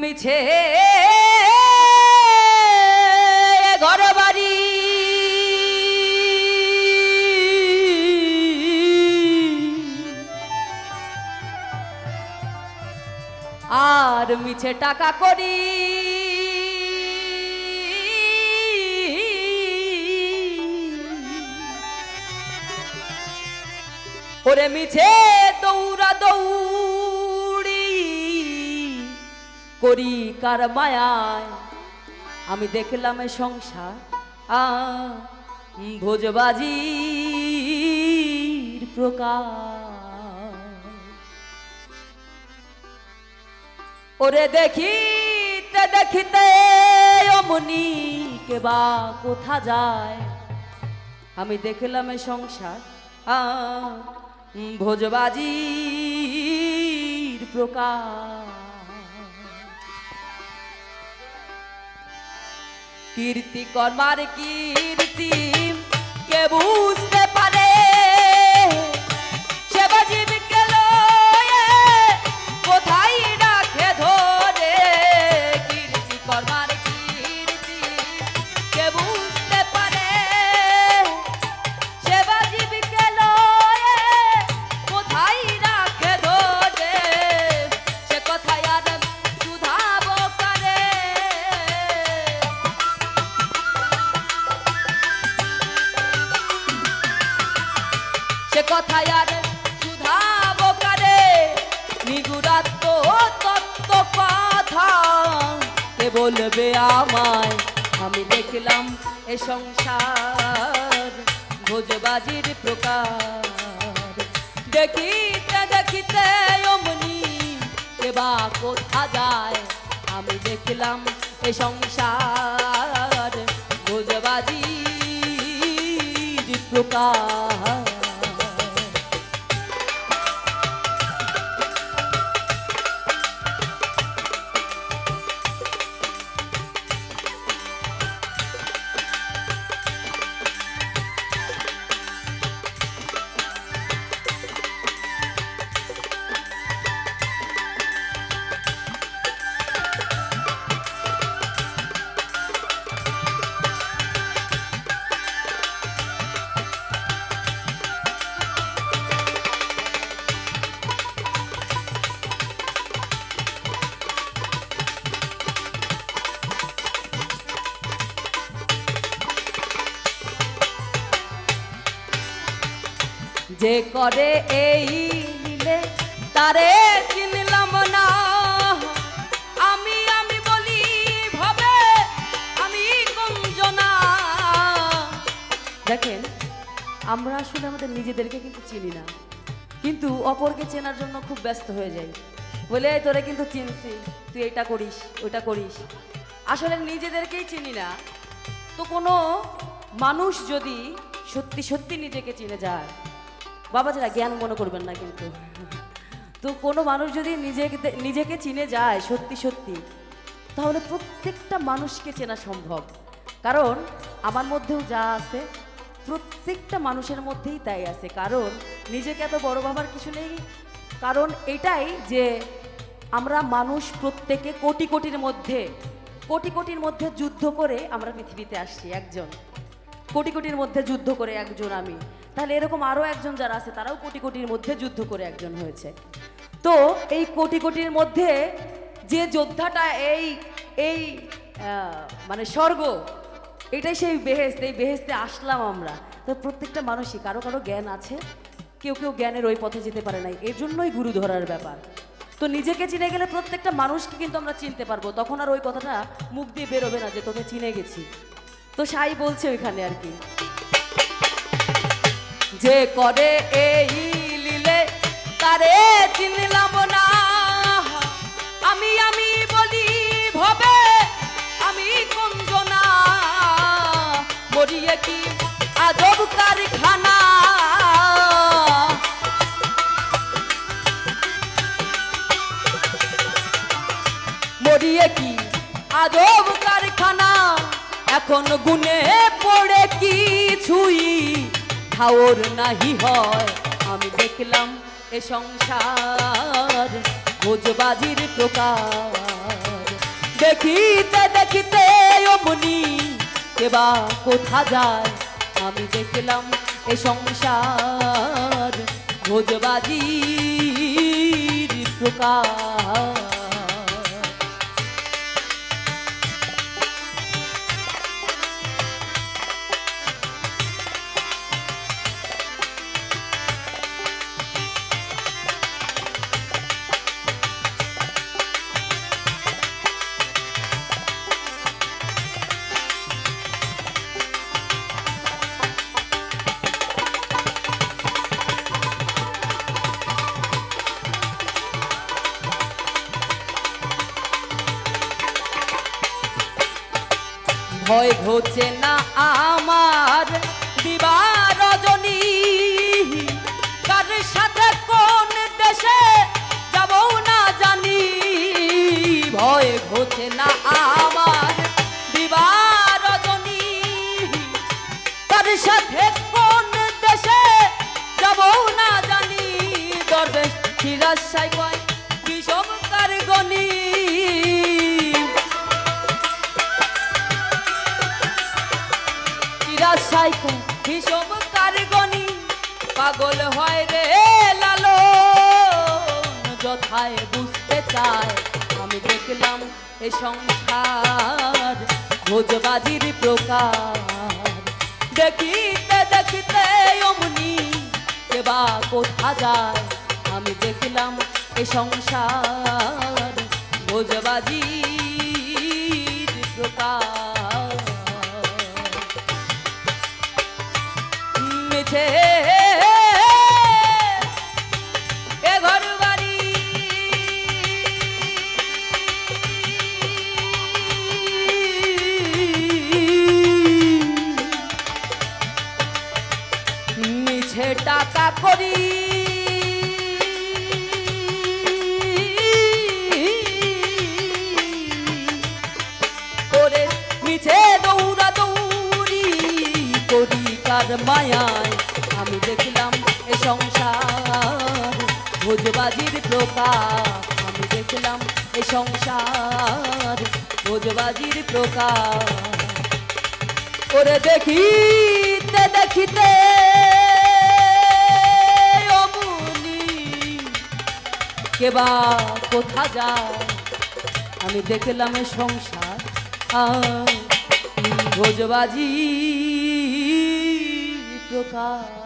মিছে ঘর বাড়ি আর মিছে টাকা করি। ওরে মিছে দৌড়া দৌড়ি। করি কার মায়ায়? আমি দেখলাম সংসার, আ, ভোজবাজির প্রকার ওরে দেখিতে দেখিতে অমনি কে বা কোথা যায়? আমি দেখলাম সংসার, আ, ভোজবাজির প্রকার কীর্তি কর্মার কীর্তি। কে বুঝতে বলবে আমায়, আমি দেখলাম এ সংসার ভোজবাজির প্রকার। দেখিতে দেখিতে অমনি কে বা কোথা যায়, আমি দেখলাম এ সংসার ভোজবাজির প্রকার। যে করে এই লীলে তারে চিনলাম না। আমি আমি বলি, ভাবে, আমি কঞ্জনা দেখেন, আমরা আসলে আমাদের নিজেদেরকে কিন্তু চিনি না। কিন্তু অপরকে চেনার জন্য খুব ব্যস্ত হয়ে যাই। বলে, "এই তোরে কিন্তু চিনছি, তুই এটা করিস, ওইটা করিস। আসলে নিজেদেরকেই চিনি না। তো কোনো মানুষ যদি সত্যি সত্যি নিজেকে চিনে যায় বাবা যারা জ্ঞান মনে করবেন না কিন্তু। তো কোনো মানুষ যদি নিজেকে নিজেকে চিনে যায় সত্যি সত্যি, তাহলে প্রত্যেকটা মানুষকে চেনা সম্ভব। কারণ আমার মধ্যেও যা আছে, প্রত্যেকটা মানুষের মধ্যেই তাই আছে। কারণ নিজেকে এত বড় ভাবার কিছু নেই। কারণ এটাই যে আমরা মানুষ প্রত্যেকে কোটি কোটির মধ্যে, কোটি কোটির মধ্যে যুদ্ধ করে আমরা পৃথিবীতে আসছি একজন। কোটি কোটির মধ্যে যুদ্ধ করে একজন আমি। তাহলে এরকম আরও একজন যারা আছে, তারাও কোটি কোটির মধ্যে যুদ্ধ করে একজন হয়েছে। তো এই কোটি কোটির মধ্যে যে যোদ্ধাটা এই এই মানে স্বর্গ, এটাই সেই বেহেস্ত এই বেহেস্তে আসলাম আমরা। তো প্রত্যেকটা মানুষই, কারও কারও জ্ঞান আছে, কেউ কেউ জ্ঞানের ওই পথে যেতে পারে নাই। এর জন্যই গুরু ধরার ব্যাপার। তো নিজেকে চিনে গেলে প্রত্যেকটা মানুষকে কিন্তু আমরা চিনতে পারব। তখন আর ওই কথাটা মুখ দিয়ে বেরোবে না যে তোকে চিনে গেছি। তো সাই বলছে ওইখানে আর কি। যে করে এই লীলে, তারে চিনলাম না। আমি আমি বলি, ভবে, আমি কঞ্জনা। মরিয়ে কি আজব কারখানা? মরিয়ে কি আজব কারখানা? এখন গুনে পড়ে কিছুই ঠাওর নাহি হয়। আমি দেখলাম এ সংসার ভোজবাজির প্রকার। দেখিতে দেখিতে অমনি কেবা কোথা যায়? আমি দেখলাম এ সংসার ভোজবাজির প্রকার। ভয় ঘটছে না আমার দিবা রজনী। কার সাথে কোন দেশে যাব না জানি। ভয় ঘটছে না আমার দিবা রজনী। কার সাথে কোন দেশে যাব না জানি। দরবেশ সিরাজ সাই চিরাশাইকো হিসব কারগনি পাগল হয় রে লালো যথায় বুঝতে চায়, আমি দেখলাম এ সংসার ভোজবাজির প্রকার। দেখিতে দেখিতে অমনি কেবা কোথা যায়? আমি দেখলাম এ সংসার ভোজবাজির প্রকার। এ ঘর বাড়ি মিছে টাকা করে। মিছে দৌড়া দৌড়ি করি কার মায়ায়। আমি দেখলাম এ সংসার। ভোজবাজির প্রকার আমি দেখলাম এ সংসার। ভোজবাজির প্রকার ওরে দেখিতে দেখিতে কেবা কোথা যায়? আমি দেখলাম এ সংসার। ভোজবাজি প্রকার